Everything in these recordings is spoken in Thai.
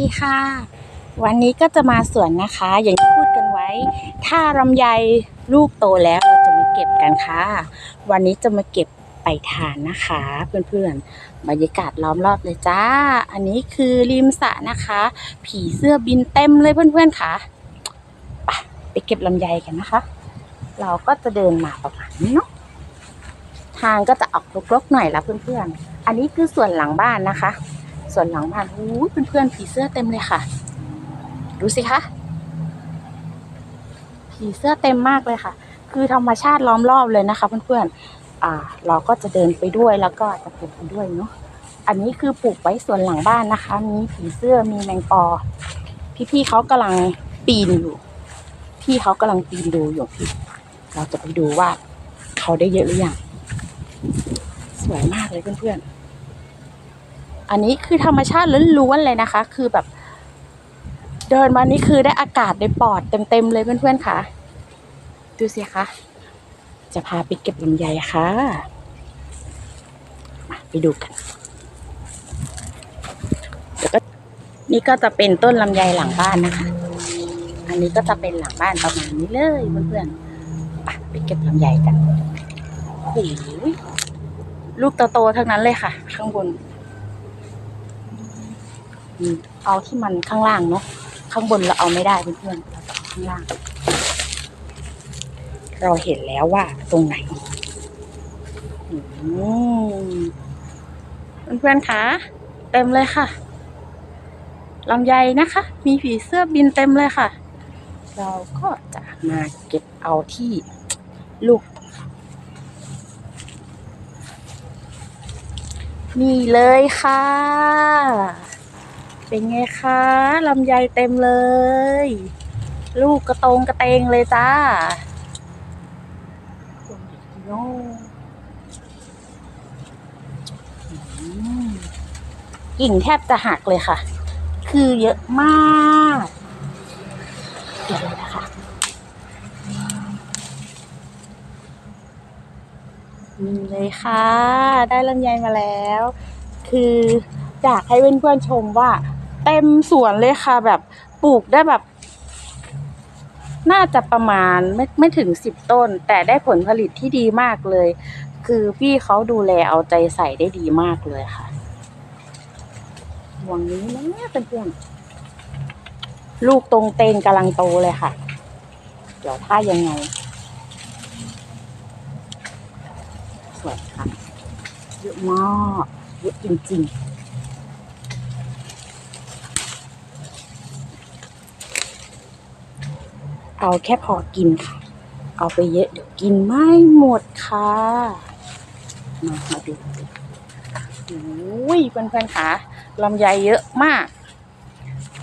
ดีค่ะ วันนี้ก็จะมาสวนนะคะ อย่างที่พูดกันไว้ ถ้าลำไยลูกโตแล้วเราจะมาเก็บกันค่ะ วันนี้จะมาเก็บไปทานนะคะ เพื่อนๆบรรยากาศล้อมรอบเลยจ้า อันนี้คือริมสระนะคะ ผีเสื้อบินเต็มเลยเพื่อนๆค่ะไปไปเก็บลำไยกันนะคะ เราก็จะเดินมาประมาณนี้เนาะทางก็จะออกรกๆหน่อยละเพื่อนๆ อันนี้คือส่วนหลังบ้านนะคะ ส่วนหลังบ้านอู้ยเพื่อนๆผีเสื้อเต็มเลยค่ะ ดูสิคะผีเสื้อเต็มมากเลยค่ะ คือธรรมชาติล้อมรอบเลยนะคะ เพื่อนๆอ่า เราก็จะเดินไปด้วยแล้วก็จะปลูกไปด้วยเนาะอันนี้คือปลูกไว้ส่วนหลังบ้านนะคะ มีผีเสื้อมีแมงปอ พี่ๆเขากำลังปีนอยู่ พี่เขากำลังปีนดูอยู่พี่เราจะไปดูว่าเขาได้เยอะหรือยังสวยมากเลยเพื่อนๆ อันนี้คือธรรมชาติล้วนๆเลยนะคะ คือแบบ เดินมานี่คือได้อากาศในปอดเต็มๆเลยเพื่อนๆค่ะ ดูสิคะจะพาไปเก็บลำไยค่ะมาไปดูกันเดี๋ยวก็นี่ก็จะเป็นต้นลำไยหลังบ้านนะคะ อันนี้ก็จะเป็นหลังบ้านประมาณนี้เลยเพื่อนๆไปไปเก็บลำไยกันโอ้โหลูกโตๆทั้งนั้นเลยค่ะ ข้างบน เอาที่มันข้างล่างเนาะข้างบนเราเอาไม่ได้เพื่อนๆเราจะเอาข้างล่าง เราเห็นแล้วว่าตรงไหนอืมเพื่อนๆคะเต็มเลยค่ะลำไยนะคะ มีผีเสื้อบินเต็มเลยค่ะ เราก็จะมาเก็บเอาที่ลูก นี่เลยค่ะ เป็นไงคะลำไยเต็มเลย ลูกกระตรงกระเตงเลยจ้าโน่อืมกิ่งแทบจะหักเลยค่ะ คือเยอะมากเดี๋ยวเลยนะคะนี่เลยค่ะ ได้ลำไยมาแล้ว คืออยากให้เพื่อนๆชมว่า เต็มสวนเลยค่ะ แบบปลูกได้แบบ น่าจะประมาณไม่ไม่ถึงสิบต้น แต่ได้ผลผลิตที่ดีมากเลย คือพี่เขาดูแลเอาใจใส่ได้ดีมากเลยค่ะห่วงนี้นะเพื่อนๆลูกตรงเตงกำลังโตเลยค่ะ เดี๋ยวถ้ายังไงสวยค่ะเยอะมากเยอะจริงๆ เอาแค่พอกินค่ะ เอาไปเยอะเดี๋ยวกินไม่หมดค่ะ มามาดูโอ้ยเพื่อนๆค่ะลำไยเยอะมาก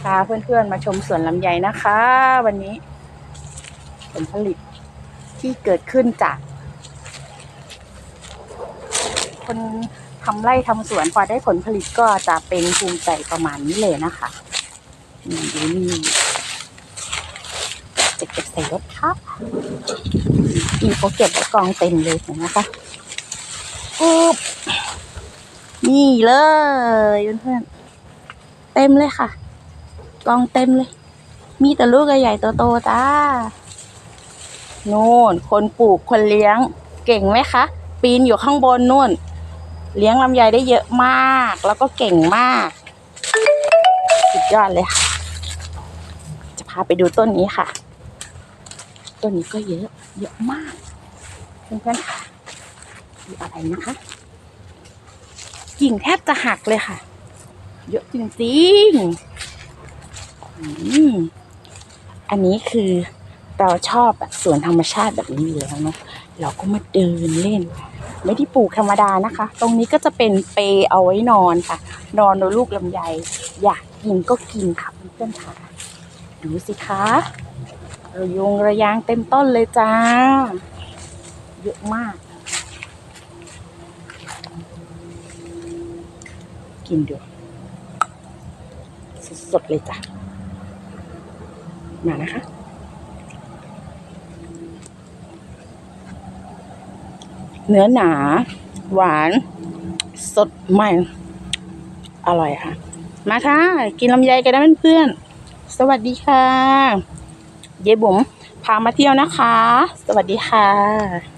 พาเพื่อนๆมาชมสวนลำไยนะคะ วันนี้ ผลผลิตที่เกิดขึ้นจาก คนทำไร่ทำสวนพอได้ผลผลิตก็จะเป็นภูมิใจประมาณนี้เลยนะคะนี่ดูนี่ จะเก็บใส่รถครับนี่เขาเก็บไว้กองเต็มเลยเห็นไหมคะปุ๊บนี่เลยเพื่อนๆเต็มเลยค่ะกองเต็มเลย มีแต่ลูกใหญ่ๆโตๆจ้าโน่น คนปลูกคนเลี้ยง เก่งไหมคะ ปีนอยู่ข้างบนนู่น เลี้ยงลำไยได้เยอะมาก แล้วก็เก่งมาก สุดยอดเลยค่ะ จะพาไปดูต้นนี้ค่ะ ต้นนี้ก็เยอะ เยอะมากเพื่อนๆค่ะดูอะไรนะคะ กิ่งแทบจะหักเลยค่ะ เยอะจริงๆอืมอันนี้คือเราชอบแบบสวนธรรมชาติแบบนี้อยู่แล้วเนาะเราก็มาเดินเล่น ไม่ได้ปลูกธรรมดานะคะ ตรงนี้ก็จะเป็นเปเอาไว้นอนค่ะ นอนโดยลูกลำไย อยากกินก็กินค่ะเพื่อนๆค่ะ ดูสิคะ ระยงระยางเต็มต้นเลยจ้า เยอะมาก กินดูสดๆเลยจ้ะ มานะคะเนื้อหนา หวาน สดใหม่ อร่อยค่ะ มาค่ะ กินลำไยกันนะเพื่อนๆสวัสดีค่ะ เย้บุ๋มพามาเที่ยวนะคะ สวัสดีค่ะ